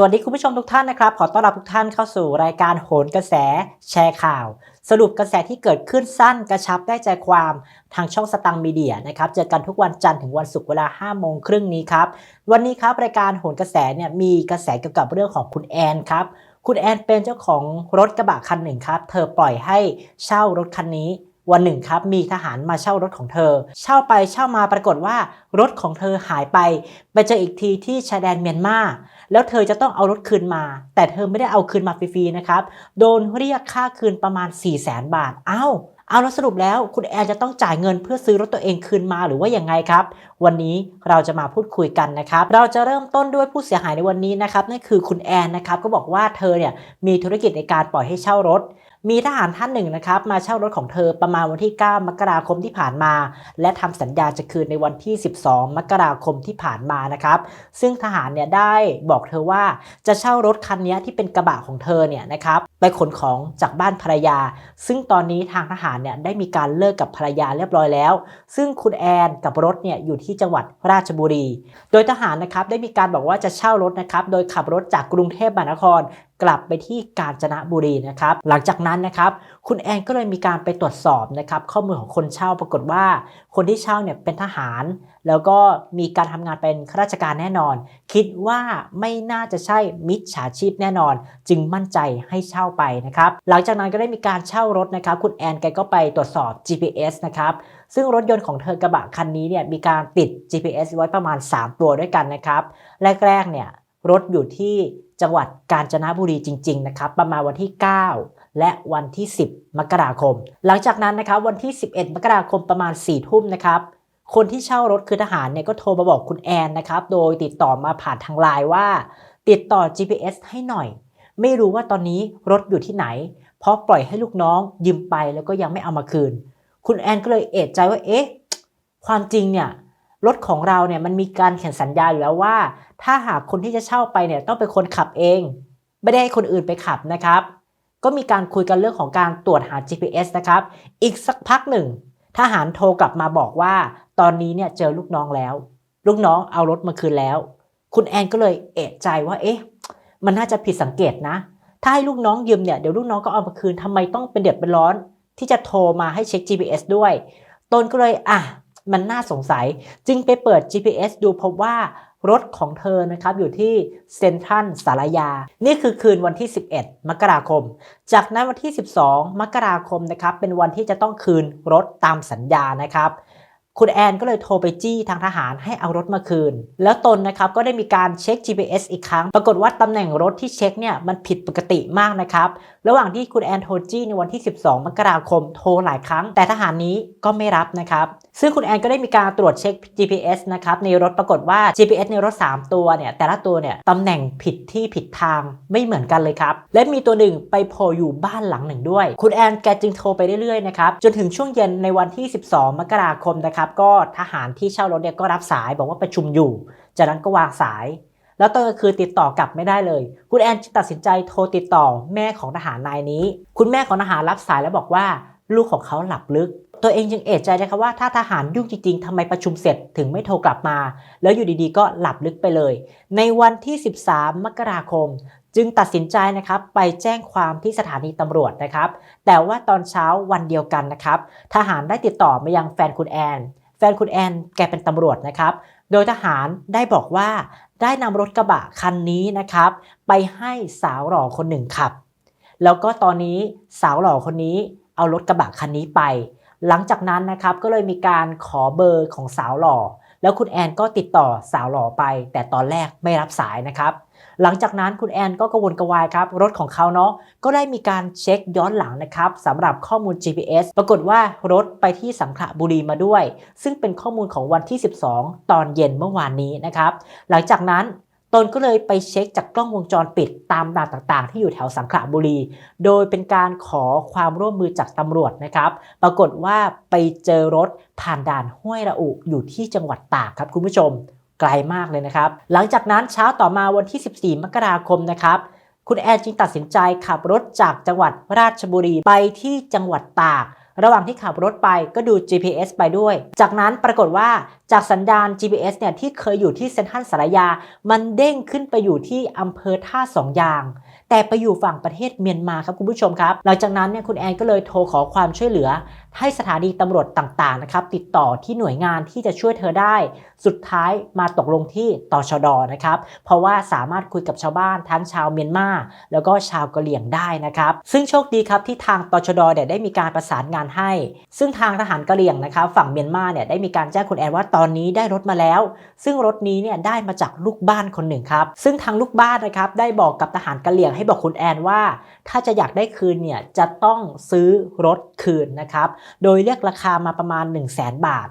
สวัสดีคุณผู้ชมทุกท่านนะครับ ขอต้อนรับทุกท่านเข้าสู่รายการโหนกระแสแชร์ข่าว สรุปกระแสที่เกิดขึ้นสั้นกระชับได้ใจความทางช่องสตังมีเดียนะครับเจอกันทุกวันจันทร์ถึงวันศุกร์เวลา5โมงครึ่งนี้ครับ วันนี้ครับรายการโหนกระแสเนี่ยมีกระแสเกี่ยวกับเรื่องของคุณแอนครับคุณแอนเป็นเจ้าของรถกระบะคันหนึ่งครับ เธอปล่อยให้เช่ารถคันนี้ วันหนึ่งครับมีทหารมาเช่ารถของเธอ เช่าไปเช่ามาปรากฏว่ารถของเธอหายไปไปเจออีกทีที่ชายแดนเมียนมาแล้วเธอจะต้องเอารถคืนมา แต่เธอไม่ได้เอาคืนมาฟรีๆนะครับโดนเรียกค่าคืนประมาณ 4 0 0แสนบาทเอ้าเอาแล้วสรุปแล้วคุณแอนจะต้องจ่ายเงินเพื่อซื้อรถตัวเองคืนมาหรือว่าอย่างไงครับ วันนี้เราจะมาพูดคุยกันนะครับ เราจะเริ่มต้นด้วยผู้เสียหายในวันนี้นะครับนั่นคือคุณแอนนะครับก็บอกว่าเธอเนี่ยมีธุรกิจในการปล่อยให้เช่ารถ มีทหารท่านหนึ่งนะครับมาเช่ารถของเธอประมาณวันที่ 9 มกราคมที่ผ่านมา และทำสัญญาจะคืนในวันที่ 12 มกราคมที่ผ่านมานะครับ ซึ่งทหารเนี่ยได้บอกเธอว่าจะเช่ารถคันนี้ที่เป็นกระบะของเธอเนี่ยนะครับไปขนของจากบ้านภรรยา ซึ่งตอนนี้ทางทหารเนี่ยได้มีการเลิกกับภรรยาเรียบร้อยแล้ว ซึ่งคุณแอนกับรถเนี่ยอยู่ที่จังหวัดราชบุรี โดยทหารนะครับได้มีการบอกว่าจะเช่ารถนะครับโดยขับรถจากกรุงเทพมหานคร กลับไปที่กาญจนบุรีนะครับ หลังจากนั้นนะครับ คุณแอนก็เลยมีการไปตรวจสอบนะครับ ข้อมูลของคนเช่าปรากฏว่า คนที่เช่าเนี่ยเป็นทหาร แล้วก็มีการทำงานเป็นข้าราชการแน่นอน คิดว่าไม่น่าจะใช่มิจฉาชีพแน่นอน จึงมั่นใจให้เช่าไปนะครับ หลังจากนั้นก็ได้มีการเช่ารถนะครับ คุณแอนแกก็ไปตรวจสอบ GPS นะครับซึ่งรถยนต์ของเธอกระบะคันนี้เนี่ยมีการติด GPS ไว้ประมาณ 3 ตัวด้วยกันนะครับ แรกๆเนี่ย รถอยู่ที่จังหวัดกาญจนบุรีจริง ๆ นะครับ ประมาณวันที่ 9 และวันที่ 10 มกราคม หลังจากนั้นนะครับวันที่ 11 มกราคมประมาณ4ทุ่มนะครับคนที่เช่ารถคือทหารเนี่ยก็โทรมาบอกคุณแอนนะครับ โดยติดต่อมาผ่านทางไลน์ว่า ติดต่อ GPS ให้หน่อย ไม่รู้ว่าตอนนี้รถอยู่ที่ไหน เพราะปล่อยให้ลูกน้องยืมไปแล้วก็ยังไม่เอามาคืน คุณแอนก็เลยเอะใจว่าเอ๊ะ ความจริงเนี่ย รถของเราเนี่ยมันมีการเขียนสัญญาอยู่แล้วว่า ถ้าหากคนที่จะเช่าไปเนี่ยต้องเป็นคนขับเอง ไม่ได้ให้คนอื่นไปขับนะครับ ก็มีการคุยกันเรื่องของการตรวจหา GPS นะครับ อีกสักพักหนึ่งทหารโทรกลับมาบอกว่า ตอนนี้เนี่ยเจอลูกน้องแล้ว ลูกน้องเอารถมาคืนแล้ว คุณแอนก็เลยเอะใจว่าเอ๊ะ มันน่าจะผิดสังเกตนะ ถ้าให้ลูกน้องยืมเนี่ยเดี๋ยวลูกน้องก็เอามาคืนทำไมต้องเป็นเดือดเป็นร้อน ที่จะโทรมาให้เช็ค GPS ด้วย ตนก็เลยอะ มันน่าสงสัย จึงไปเปิด GPS ดูพบว่ารถของเธอนะครับอยู่ที่เซนทรัลสารยา นี่คือคืนวันที่ 11 มกราคม จากนั้นวันที่ 12 มกราคมนะครับเป็นวันที่จะต้องคืนรถตามสัญญานะครับ คุณแอนก็เลยโทรไปจี้ทางทหารให้เอารถมาคืน แล้วตนนะครับก็ได้มีการเช็ค GPS อีกครั้ง ปรากฏว่าตำแหน่งรถที่เช็คเนี่ยมันผิดปกติมากนะครับ ระหว่างที่คุณแอนโทรจี้ในวันที่ 12 มกราคมโทรหลายครั้ง แต่ทหารนี้ก็ไม่รับนะครับ ซึ่งคุณแอนก็ได้มีการตรวจเช็ค GPS นะครับในรถปรากฏว่า GPS ในรถ 3 ตัวเนี่ยแต่ละตัวเนี่ยตำแหน่งผิดที่ผิดทางไม่เหมือนกันเลยครับ และมีตัวหนึ่งไปโผล่อยู่บ้านหลังหนึ่งด้วย คุณแอนแกจึงโทรไปเรื่อยๆนะครับจนถึงช่วงเย็นในวันที่ 12 มกราคมนะครับก็ทหารที่เช่ารถเนี่ยก็รับสายบอกว่าประชุมอยู่ จากนั้นก็วางสาย แล้วตอนกลางคืนติดต่อกลับไม่ได้เลย คุณแอนตัดสินใจโทรติดต่อแม่ของทหารนายนี้ คุณแม่ของทหารรับสายแล้วบอกว่าลูกของเขาหลับลึก ตัวเองจึงเอะใจนะครับว่าถ้าทหารยุ่งจริงๆทำไมประชุมเสร็จถึงไม่โทรกลับมา แล้วอยู่ดีๆ ก็หลับลึกไปเลย ในวันที่ 13 มกราคม จึงตัดสินใจนะครับไปแจ้งความที่สถานีตำรวจนะครับ แต่ว่าตอนเช้าวันเดียวกันนะครับ ทหารได้ติดต่อมายังแฟนคุณแอน แฟนคุณแอนแกเป็นตำรวจนะครับ โดยทหารได้บอกว่าได้นำรถกระบะคันนี้นะครับ ไปให้สาวหล่อคนหนึ่งขับ แล้วก็ตอนนี้สาวหล่อคนนี้เอารถกระบะคันนี้ไป หลังจากนั้นนะครับก็เลยมีการขอเบอร์ของสาวหล่อ แล้วคุณแอนก็ติดต่อสาวหล่อไป แต่ตอนแรกไม่รับสายนะครับ หลังจากนั้นคุณแอนก็กระวนกระวายครับ รถของเขาเนาะก็ได้มีการเช็คย้อนหลังนะครับสำหรับข้อมูล GPS ปรากฏว่ารถไปที่สังขละบุรีมาด้วย ซึ่งเป็นข้อมูลของวันที่ 12 ตอนเย็นเมื่อวานนี้นะครับ หลังจากนั้น ตนก็เลยไปเช็คจากกล้องวงจรปิดตามด่านต่างๆ ที่อยู่แถวสังขละบุรี โดยเป็นการขอความร่วมมือจากตำรวจนะครับ ปรากฏว่าไปเจอรถผ่านด่านห้วยระอุอยู่ที่จังหวัดตากครับคุณผู้ชม ไกลมากเลยนะครับ หลังจากนั้นเช้าต่อมาวันที่ 14 มกราคมนะครับคุณแอนจึงตัดสินใจขับรถจากจังหวัดราชบุรีไปที่จังหวัดตาก ระหว่างที่ขับรถไปก็ดู GPS ไปด้วย จากนั้นปรากฏว่าจากสัญญาณ GPS เนี่ยที่เคยอยู่ที่เซนทรัลสารยา มันเด้งขึ้นไปอยู่ที่อำเภอท่าสองยาง แต่ไปอยู่ฝั่งประเทศเมียนมาครับคุณผู้ชมครับ หลังจากนั้นเนี่ยคุณแอนก็เลยโทรขอความช่วยเหลือให้สถานีตำรวจต่างๆนะครับติดต่อที่หน่วยงานที่จะช่วยเธอได้ สุดท้ายมาตกลงที่ตชดนะครับเพราะว่าสามารถคุยกับชาวบ้านทั้งชาวเมียนมาแล้วก็ชาวกะเหรี่ยงได้นะครับ ซึ่งโชคดีครับที่ทางตชดเนี่ยได้มีการประสานงานให้ ซึ่งทางทหารกะเหรี่ยงนะครับฝั่งเมียนมาเนี่ยได้มีการแจ้งคุณแอนว่าตอนนี้ได้รถมาแล้ว ซึ่งรถนี้เนี่ยได้มาจากลูกบ้านคนหนึ่งครับซึ่งทางลูกบ้านนะครับได้บอกกับทหารกะเหรี่ยงให้บอกคุณแอนว่า ถ้าจะอยากได้คืนเนี่ยจะต้องซื้อรถคืนนะครับโดยเรียกราคามาประมาณ 1 0 0 0 0แบาท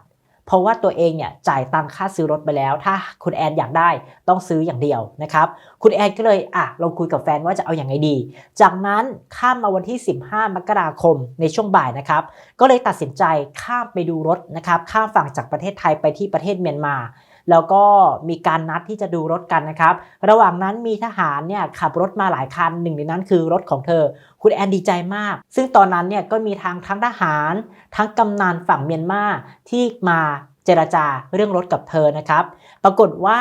เพราะว่าตัวเองเนี่ยจ่ายตังค่าซื้อรถไปแล้ว ถ้าคุณแอนอยากได้ต้องซื้ออย่างเดียวนะครับ คุณแอนก็เลยอะลองคุยกับแฟนว่าจะเอาอย่างไงดี จากนั้นข้ามมาวันที่ 15 มกราคมในช่วงบ่ายนะครับ ก็เลยตัดสินใจข้ามไปดูรถนะครับ ข้ามฝั่งจากประเทศไทยไปที่ประเทศเมียนมา แล้วก็มีการนัดที่จะดูรถกันนะครับ ระหว่างนั้นมีทหารเนี่ยขับรถมาหลายคันหนึ่งในนั้นคือรถของเธอ คุณแอนดีใจมาก ซึ่งตอนนั้นเนี่ยก็มีทางทั้งทหาร ทั้งกำนันฝั่งเมียนมาที่มาเจรจาเรื่องรถกับเธอนะครับ ปรากฏว่า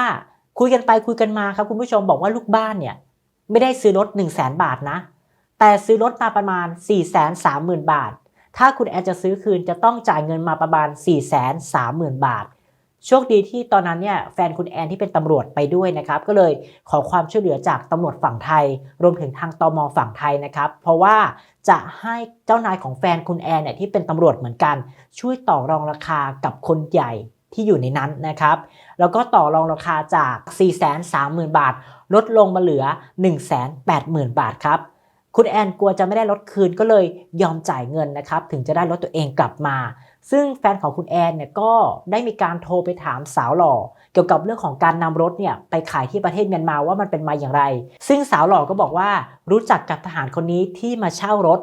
คุยกันไปคุยกันมาครับคุณผู้ชมบอกว่าลูกบ้านเนี่ยไม่ได้ซื้อรถ 1 0 0 0 0แบาทนะ แต่ซื้อรถมาประมาณ 4 3 0 0 0 0 บาท ถ้าคุณแอนจะซื้อคืนจะต้องจ่ายเงินมาประมาณ 4 3 0 0 0 0 บาท โชคดีที่ตอนนั้นเนี่ยแฟนคุณแอนที่เป็นตำรวจไปด้วยนะครับ ก็เลยขอความช่วยเหลือจากตำรวจฝั่งไทย รวมถึงทางตมฝั่งไทยนะครับ เพราะว่าจะให้เจ้านายของแฟนคุณแอนเนี่ยที่เป็นตำรวจเหมือนกัน ช่วยต่อรองราคากับคนใหญ่ที่อยู่ในนั้นนะครับ แล้วก็ต่อรองราคาจาก 430,000 บาท ลดลงมาเหลือ 180,000 บาทครับคุณแอนกลัวจะไม่ได้รถคืนก็เลยยอมจ่ายเงินนะครับ ถึงจะได้รถตัวเองกลับมา ซึ่งแฟนของคุณแอนเนี่ยก็ได้มีการโทรไปถามสาวหล่อ เกี่ยวกับเรื่องของการนำรถเนี่ยไปขายที่ประเทศเมียนมาว่ามันเป็นมาอย่างไร ซึ่งสาวหล่อก็บอกว่ารู้จักกับทหารคนนี้ที่มาเช่ารถ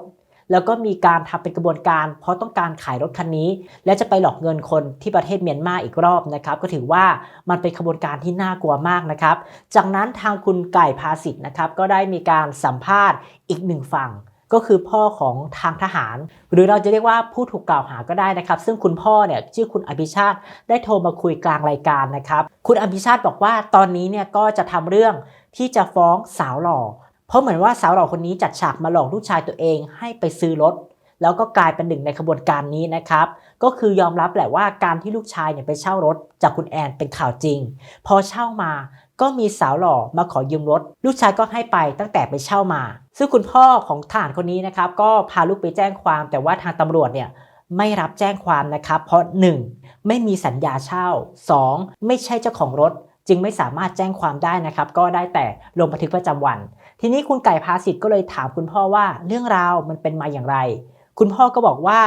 แล้วก็มีการทำเป็นกระบวนการ เพราะต้องการขายรถคันนี้ และจะไปหลอกเงินคนที่ประเทศเมียนมาอีกรอบนะครับ ก็ถือว่ามันเป็นกระบวนการที่น่ากลัวมากนะครับ จากนั้นทางคุณไก่ภาสิทธ์นะครับก็ได้มีการสัมภาษณ์อีกหนึ่งฝั่ง ก็คือพ่อของทางทหาร หรือเราจะเรียกว่าผู้ถูกกล่าวหาก็ได้นะครับ ซึ่งคุณพ่อเนี่ยชื่อคุณอภิชาติได้โทรมาคุยกลางรายการนะครับคุณอภิชาติบอกว่าตอนนี้เนี่ยก็จะทำเรื่องที่จะฟ้องสาวหล่อ เพราะเหมือนว่าสาวหล่อคนนี้จัดฉากมาหลอกลูกชายตัวเองให้ไปซื้อรถ แล้วก็กลายเป็นหนึ่งในขบวนการนี้นะครับ ก็คือยอมรับแหละว่าการที่ลูกชายเนี่ยไปเช่ารถจากคุณแอนเป็นข่าวจริง พอเช่ามาก็มีสาวหล่อมาขอยืมรถ ลูกชายก็ให้ไปตั้งแต่ไปเช่ามา ซึ่งคุณพ่อของทหารคนนี้นะครับ ก็พาลูกไปแจ้งความ แต่ว่าทางตำรวจเนี่ยไม่รับแจ้งความนะครับ เพราะ 1. ไม่มีสัญญาเช่า 2. ไม่ใช่เจ้าของรถ จึงไม่สามารถแจ้งความได้นะครับ ก็ได้แต่ลงบันทึกประจำวัน ทีนี้คุณไก่พาสิทธ์ก็เลยถามคุณพ่อว่าเรื่องราวมันเป็นมาอย่างไร คุณพ่อก็บอกว่า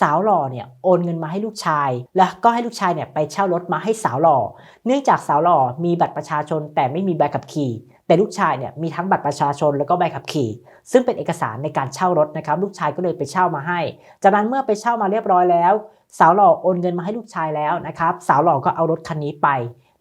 สาวหล่อเนี่ยโอนเงินมาให้ลูกชาย แล้วก็ให้ลูกชายเนี่ยไปเช่ารถมาให้สาวหล่อ เนื่องจากสาวหล่อมีบัตรประชาชนแต่ไม่มีใบขับขี่ แต่ลูกชายเนี่ยมีทั้งบัตรประชาชนแล้วก็ใบขับขี่ ซึ่งเป็นเอกสารในการเช่ารถนะครับ ลูกชายก็เลยไปเช่ามาให้ จากนั้นเมื่อไปเช่ามาเรียบร้อยแล้ว สาวหล่อโอนเงินมาให้ลูกชายแล้วนะครับ สาวหล่อก็เอารถคันนี้ไป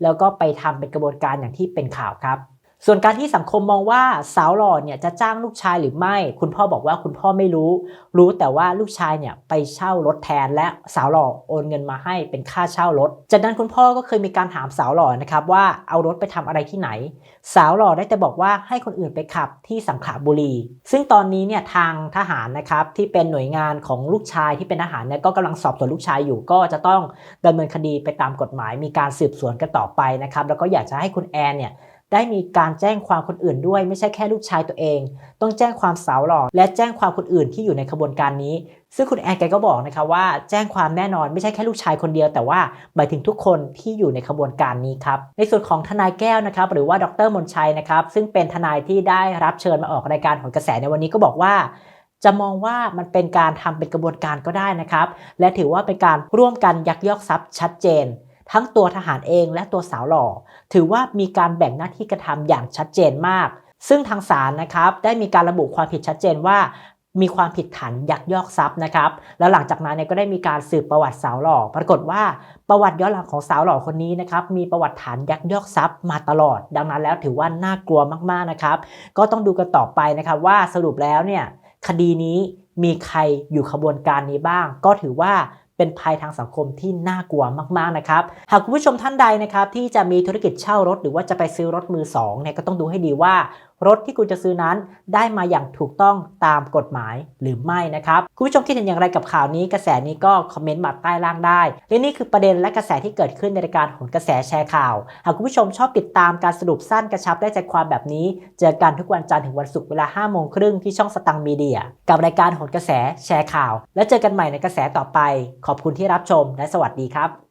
แล้วก็ไปทำเป็นกระบวนการอย่างที่เป็นข่าวครับ ส่วนการที่สังคมมองว่าสาวหล่อเนี่ยจะจ้างลูกชายหรือไม่ คุณพ่อบอกว่าคุณพ่อไม่รู้ รู้แต่ว่าลูกชายเนี่ยไปเช่ารถแทน และสาวหล่อโอนเงินมาให้เป็นค่าเช่ารถ จากนั้นคุณพ่อก็เคยมีการถามสาวหล่อนะครับว่าเอารถไปทำอะไรที่ไหน สาวหล่อได้แต่บอกว่าให้คนอื่นไปขับที่สังขละบุรี ซึ่งตอนนี้เนี่ยทางทหารนะครับที่เป็นหน่วยงานของลูกชายที่เป็นทหารเนี่ยก็กำลังสอบสวนลูกชายอยู่ก็จะต้องดำเนินคดีไปตามกฎหมาย มีการสืบสวนกันต่อไปนะครับแล้วก็อยากจะให้คุณแอนเนี่ย ได้มีการแจ้งความคนอื่นด้วย ไม่ใช่แค่ลูกชายตัวเอง ต้องแจ้งความสาวหล่อและแจ้งความคนอื่นที่อยู่ในขบวนการนี้ ซึ่งคุณแอนแกก็บอกนะคะว่าแจ้งความแน่นอนไม่ใช่แค่ลูกชายคนเดียว แต่ว่าหมายถึงทุกคนที่อยู่ในขบวนการนี้ครับในส่วนของทนายแก้วนะครับหรือว่าดรมนชัยนะครับซึ่งเป็นทนายที่ได้รับเชิญมาออกรายการผลกระแสในวันนี้ก็บอกว่าจะมองว่ามันเป็นการทำเป็นกระบวนการก็ได้นะครับ และถือว่าเป็นการร่วมกันยักยอกทรัพย์ชัดเจน ทั้งตัวทหารเองและตัวสาวหล่อ ถือว่ามีการแบ่งหน้าที่กระทำอย่างชัดเจนมาก ซึ่งทางศาลนะครับได้มีการระบุความผิดชัดเจนว่ามีความผิดฐานยักยอกทรัพย์นะครับ แล้วหลังจากนั้นเนี่ยก็ได้มีการสืบประวัติสาวหล่อ ปรากฏว่าประวัติย้อนหลังของสาวหล่อคนนี้นะครับ มีประวัติฐานยักยอกทรัพย์มาตลอด ดังนั้นแล้วถือว่าน่ากลัวมากๆนะครับ ก็ต้องดูกันต่อไปนะครับว่าสรุปแล้วเนี่ยคดีนี้มีใครอยู่ขบวนการนี้บ้าง ก็ถือว่า เป็นภัยทางสังคมที่น่ากลัวมากๆนะครับ หากคุณผู้ชมท่านใดนะครับที่จะมีธุรกิจเช่ารถ หรือว่าจะไปซื้อรถมือสองเนี่ยก็ต้องดูให้ดีว่า รถที่คุณจะซื้อนั้นได้มาอย่างถูกต้องตามกฎหมายหรือไม่นะครับคุณผู้ชมคิดเห็นอย่างไรกับข่าวนี้ กระแสนี้ก็คอมเมนต์มาใต้ล่างได้ และนี่คือประเด็นและกระแสที่เกิดขึ้นในรายการหนกระแสแชร์ข่าว หากคุณผู้ชมชอบติดตามการสรุปสั้นกระชับได้ใจความแบบนี้ เจอกันทุกวันจันทร์ถึงวันศุกร์เวลา5โมงครึ่งที่ช่องสตังมีเดีย กับรายการหนกระแสแชร์ข่าว แล้วเจอกันใหม่ในกระแสต่อไป ขอบคุณที่รับชมและสวัสดีครับ